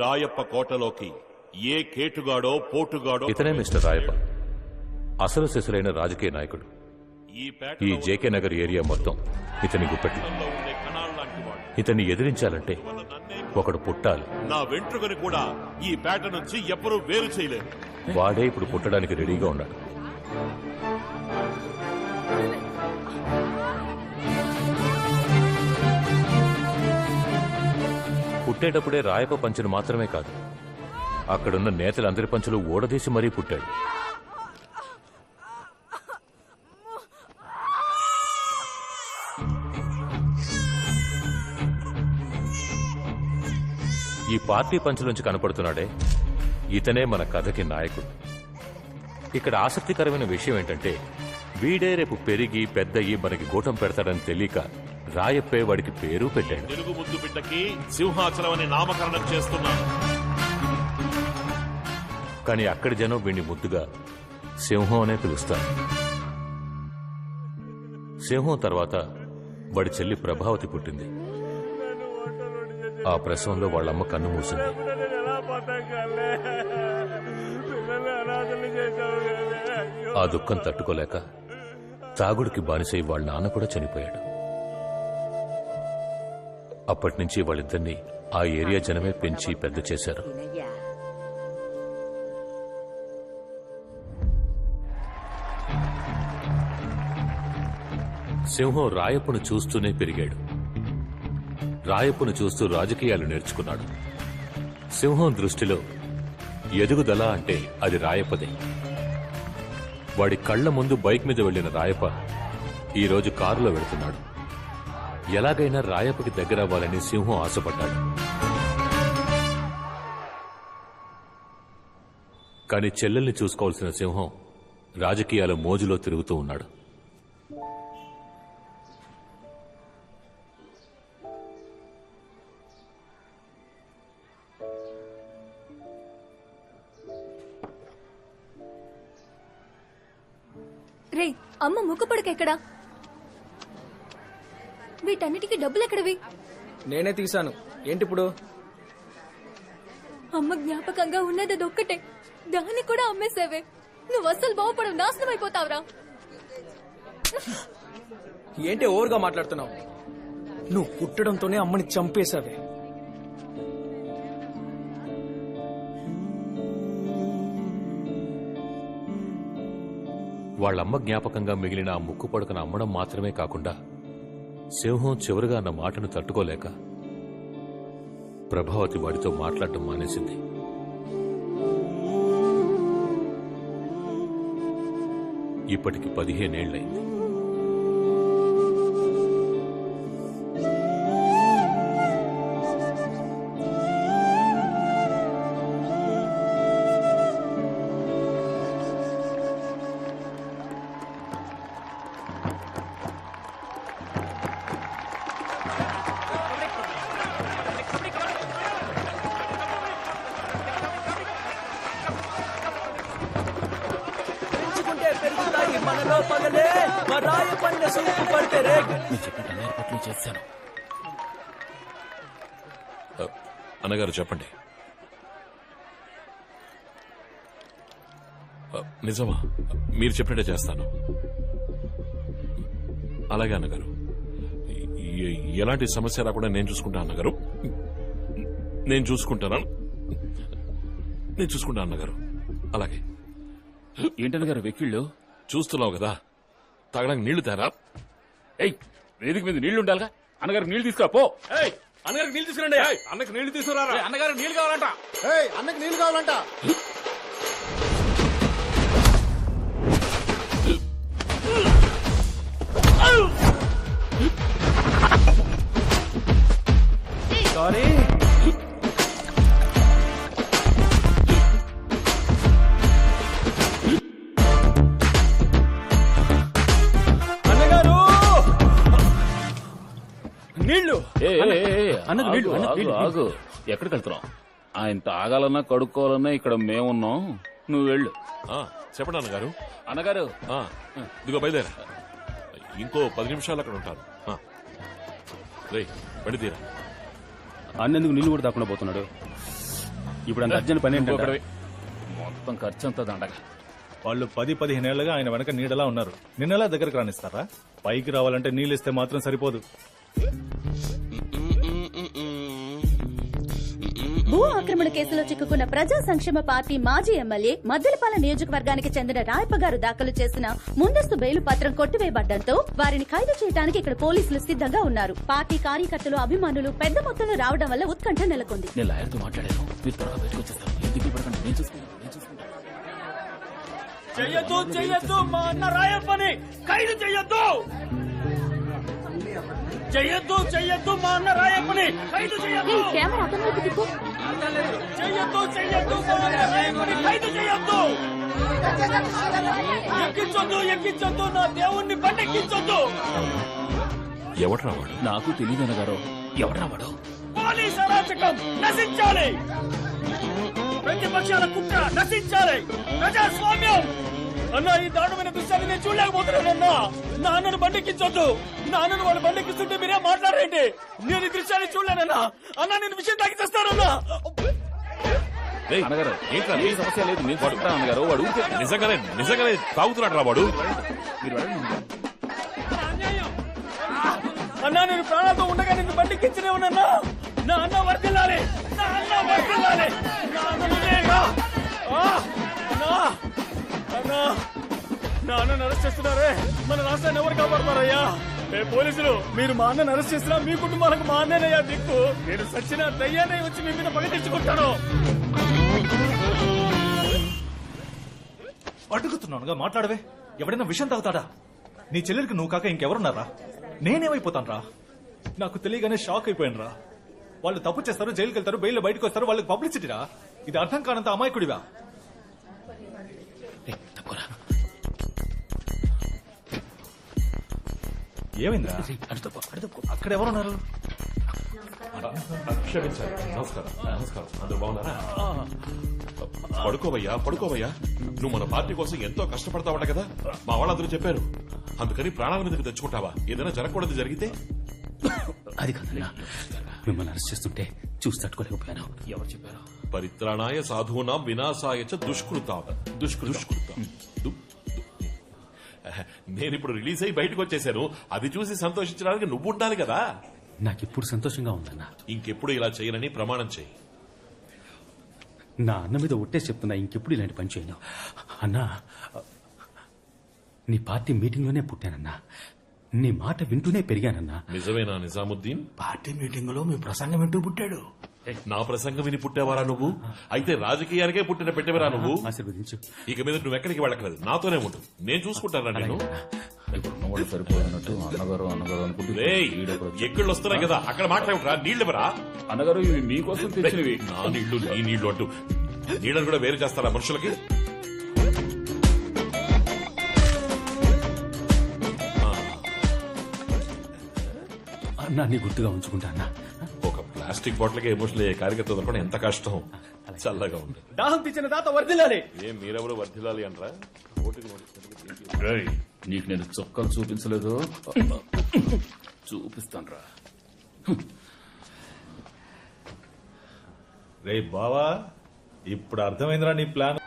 రాయప్ప కోటలోకి ఏ కేటుగాడో పోటుగాడో ఇతనే మిస్టర్ రాయప్ప. అసలు శిశులైన రాజకీయ నాయకుడు. ఈ ఈ పేటలో జేకే నగర్ ఏరియా మొత్తం ఇతని గుప్పెట్లు. ఉన్న ఉండే కణాల లాంటి వాడు. ఇతన్ని ఎదిరించాలంటే ఒకడు పుట్టాలి. నా వెంట్రుకని కూడా ఈ పేట నుంచి ఎవ్వరూ వేరు చేయలేరు. వాడే ఇప్పుడు పుట్టడానికి రెడీగా ఉన్నాడు. పుట్టేటప్పుడే రాయప పంచును మాత్రమే కాదు అక్కడున్న నేతలందరి పంచులు ఊడదీసి మరీ పుట్టాడు. ఈ పార్టీ పంచులోంచి కనపడుతున్నాడే ఇతనే మన కథకి నాయకుడు. ఇక్కడ ఆసక్తికరమైన విషయం ఏంటంటే వీడే రేపు పెరిగి పెద్దయి మనకి గూటం పెడతాడని తెలియక రాయప్పే వాడికి పేరు పెట్టాడు. తెలుగు ముద్దు బిడ్డకి సింహాచలం అని నామకరణం చేస్తున్నాను. కానీ అక్కడి జనం వీడిని ముద్దుగా సింహం అనే పిలుస్తారు. సింహం తర్వాత వాడి చెల్లి ప్రభావతి పుట్టింది. ఆ ప్రసవంలో వాళ్ళమ్మ కన్ను మూసింది. ఆ దుఃఖం తట్టుకోలేక తాగుడికి బానిసై వాళ్ళ నాన్న కూడా చనిపోయాడు. అప్పటి నుంచి వాళ్ళిద్దరినీ ఆ ఏరియా జనమే పెంచి పెద్ద చేశారు. సింహం రాయప్పును చూస్తూనే పెరిగాడు. రాయప్పును చూస్తూ రాజకీయాలు నేర్చుకున్నాడు. సింహం దృష్టిలో ఎదుగుదల అంటే అది రాయప్పదే. వాడి కళ్ళ ముందు బైక్ మీద వెళ్ళిన రాయప ఈరోజు కారులో వెళుతున్నాడు. ఎలాగైనా రాయప్పకి దగ్గరవ్వాలని సింహం ఆశపడ్డాడు. కానీ చెల్లెల్ని చూసుకోవాల్సిన సింహం రాజకీయాల మోజులో తిరుగుతూ ఉన్నాడు. రే అమ్మ ముక్కుపడక వీటన్నిటికీ డబ్బులు ఎక్కడవి నేనే తీశాను. ఏంటి ఇప్పుడు అమ్మ జ్ఞాపకంగా ఉన్నది అదొక్కటే దాన్ని కూడా అమ్మేసేవే నువ్వు అస్సలు బాగుపడవు నాశనం అయిపోతావురా. ఏంటి ఓవర్గా మాట్లాడుతున్నావు? నువ్వు పుట్టడంతోనే అమ్మని చంపేశావే. వాళ్ళమ్మ జ్ఞాపకంగా మిగిలిన ఆ ముక్కు పడకను అమ్మడం మాత్రమే కాకుండా సింహం చివరిగా నా మాటను తట్టుకోలేక ప్రభావతి వాడితో మాట్లాడటం మానేసింది. ఇప్పటికి పదిహేనేళ్ళైంది రాయ సూపు పడితే రే అన్నగారు చెప్పండి. నిజమా? మీరు చెప్పినట్టే చేస్తాను. అలాగే అన్నగారు. ఎలాంటి సమస్య రాకుండా నేను చూసుకుంటా అన్నగారు. నేను చూసుకుంటాను? నేను చూసుకుంటా అన్నగారు. అలాగే. ఏంటన్న గారు వెక్కిళ్ళు? చూస్తున్నావు కదా? తాగడానికి నీళ్ళు తేరా? ఏయ్ వేదిక మీద నీళ్ళు ఉండాలిగా. అన్నగారు నీళ్ళు తీసుకురా పో. అన్నగారికి నీళ్ళు తీసుకురండి. అన్నకి నీళ్ళు తీసుకురారా? ఏయ్, అన్నగారు నీళ్ళు కావాలంట. అన్నకి నీళ్ళు కావాలంట. అన్నకు అన్నకు. ఆగు ఎక్కడికి వెళ్తున్నాం ఆయన తాగాలన్నా కడుక్కోవాలన్నా ఇక్కడ మేమున్నాం. నువ్వు వెళ్ళు. ఆ, చెప్పండి అన్నగారు. అన్నగారు. ఆ, ఇదిగో బయలుదేరా. ఇంకో పది నిమిషాలు అక్కడ ఉంటాను. బండి తీరా. అన్నెందుకు నీళ్ళు కూడా తాకుండా పోతున్నాడు? ఇప్పుడు అంత అర్జెంట్ పని ఏంటంటే? ఇంకొకడివి. మొత్తం ఖర్చు అంతా దండగా. వాళ్ళు పది పదిహేనేళ్ళుగా ఆయన వెనక నీడలా ఉన్నారు. నిన్నలా దగ్గరకు రానిస్తారా? పైకి రావాలంటే నీళ్ళు ఇస్తే మాత్రం సరిపోదు. భూ ఆక్రమణ కేసులో చిక్కుకున్న ప్రజా సంక్షేమ పార్టీ మాజీ ఎమ్మెల్యే మద్దెలపాల నియోజకవర్గానికి చెందిన రాయప్ప గారు దాఖలు చేసిన ముందస్తు బెయిలు పత్రం కొట్టివేయబడ్డంతో వారిని ఖైదు చేయడానికి ఇక్కడ పోలీసులు సిద్ధంగా ఉన్నారు. పార్టీ కార్యకర్తలు అభిమానులు పెద్ద మొత్తంలో రావడం వల్ల ఉత్కంఠ నెలకొంది. చెయ్యొద్దు చెయ్యొద్దు మా అన్న రాయప్పని ఖైదు చెయ్యొద్దు! చెయ్యొద్దు చెయ్యొద్దు మా అన్న రాయప్పని ఖైదు చెయ్యొద్దు! కెమెరా అతని చెయ్యొద్దు చెయ్యొద్దు ఖైదు చెయ్యొద్దు ఎక్కించొద్దు ఎక్కించొద్దు నా దేవుణ్ణి బండెక్కించొద్దు. ఎవట్రా వాడు నాకు తెలియదు అన్నగారు. ఎవడరా వాడు పోలీస్ అరాచకం నశించాలి. ప్రతిపక్షాల కుట్ర నశించాలి. ప్రజాస్వామ్యం. అన్న ఈ దారుణమైన దృశ్యాన్ని నేను చూడలేకపోతున్నానన్నా నా అన్నను బండెక్కించొద్దు. నా అన్నను వాళ్ళు బండెక్కిస్తుంటే మీరే మాట్లాడండి నేను ఈ దృశ్యాన్ని చూడలేనన్నా. అన్న నేను విషయం తాకి చేస్తానన్నా రేయ్, అన్నగారు ఏంట్రా ఏ సమస్య లేదు నేను పడుకుంటా అన్నగారు వాడు నిజంగానే నిజంగానే తాగుతున్నాడు రా వాడు. మీరు అన్నా నేను ప్రాణాలతో ఉండగా నిన్ను బండెక్కించనే ఉన్నానా? నా అన్న వర్దిల్లాలి నా అన్న వర్దిల్లాలి నా అన్న నువ్వేగా ఆ! అన్నా అన్నా. నా అన్నను అరెస్ట్ చేస్తున్నారే. మన రాష్ట్రాన్ని ఎవరు కాపాడతారయ్యా ఏ పోలీసులు మీరు మా అన్నను అరెస్ట్ చేసినా మీ కుటుంబాలకు మా అన్నయ్యా దిక్కు. నేను సచ్చిన దయ్యాన్ని వచ్చి మీ మీద పగ తెచ్చుకుంటాను అడుగుతున్నానుగా మాట్లాడవే. ఎవడైనా విషయం తాగుతాడా? నీ చెల్లెలికి నువ్వు కాక ఇంకెవరున్నారా? నేనేమైపోతాను రా నాకు తెలియగానే షాక్ అయిపోయాను రా వాళ్ళు తప్పు చేస్తారు జైలుకి వెళ్తారు బెయిల్ బయటకు వస్తారు వాళ్ళకి పబ్లిసిటీ రా ఇది అర్థం కానంత అమాయకుడివా? ఏమైందా అక్కడ ఎవరున్నారు? క్షమించాలి నమస్కారం నమస్కారం అందరూ బాగున్నారా పడుకోవయ్యా పడుకోవయ్యా నువ్వు మన పార్టీ కోసం ఎంతో కష్టపడతావట కదా? మా వాళ్ళందరూ చెప్పారు. అందుకని ప్రాణాల మీదకి తెచ్చుకుంటావా? ఏదైనా జరగకూడదు జరిగితే? అది కాదన్నా. మిమ్మల్ని అరెస్ట్ చేస్తుంటే చూసి తట్టుకోలేకపోయాను. ఎవరు చెప్పారు? పరిత్రాణాయ సాధూనాం వినాశాయ చ దుష్కృతాం. దుష్కృతాం. దు- దు- నేను ఇప్పుడు రిలీజ్ అయ్యి బయటకు వచ్చేసాను అది చూసి సంతోషించడానికి నువ్వు ఉండాలి కదా? నాకు ఇప్పుడు సంతోషంగా ఉందన్నా? ఇంకెప్పుడు ఇలా చేయనని ప్రమాణం చేయి. నా అన్న మీద ఒట్టేసి చెప్తున్నా ఇంకెప్పుడు ఇలాంటి పని చేయను. అన్నా నీ పార్టీ మీటింగ్లోనే పుట్టానన్నా. నీ మాట వింటూనే పెరిగానన్నా. నిజమేనా నిజాముద్దీన్? పార్టీ మీటింగ్లో మీ ప్రసంగం వింటూ పుట్టాడు. నా ప్రసంగం విని పుట్టేవారా నువ్వు? అయితే రాజకీయానికే పుట్టిన పెట్టేవరా నువ్వు? ఆశీర్వదించు. ఇక మీద నువ్వు ఎక్కడికి వెళ్ళకలేదు నాతోనే ఉండు. నేను చూసుకుంటానా నేను ఇప్పుడు ఉన్నవాడు సరిపోయినట్టు అన్నగారు అన్నగారు అనుకుంటే ఎక్కళ్ళు వస్తున్నాయి కదా? అక్కడ మాట్లాడరా నీళ్ళెవరా? అన్నగారు ఇవి మీకోసం తెచ్చినవి. నా నీళ్ళు నీ నీళ్ళు అంటూ. నీళ్ళని కూడా వేరు చేస్తారా మనుషులకి? అన్నా నీ గుర్తుగా ఉంచుకుంటా అన్నా. ప్లాస్టిక్ బాటిల్కి ఎమోషనల్ అయ్యే కార్యకర్త దొరకడం ఎంత కష్టం? చల్లగా ఉంది దాహం తెచ్చిన దాత వర్దిల్లాలి ఏం మీరెవరు వర్ధిల్లాలి అంటారా? నీకు నేను చొక్కాలు చూపించలేదు? చూపిస్తాను రా రే బావా ఇప్పుడు అర్థమైందిరా నీ ప్లాన్.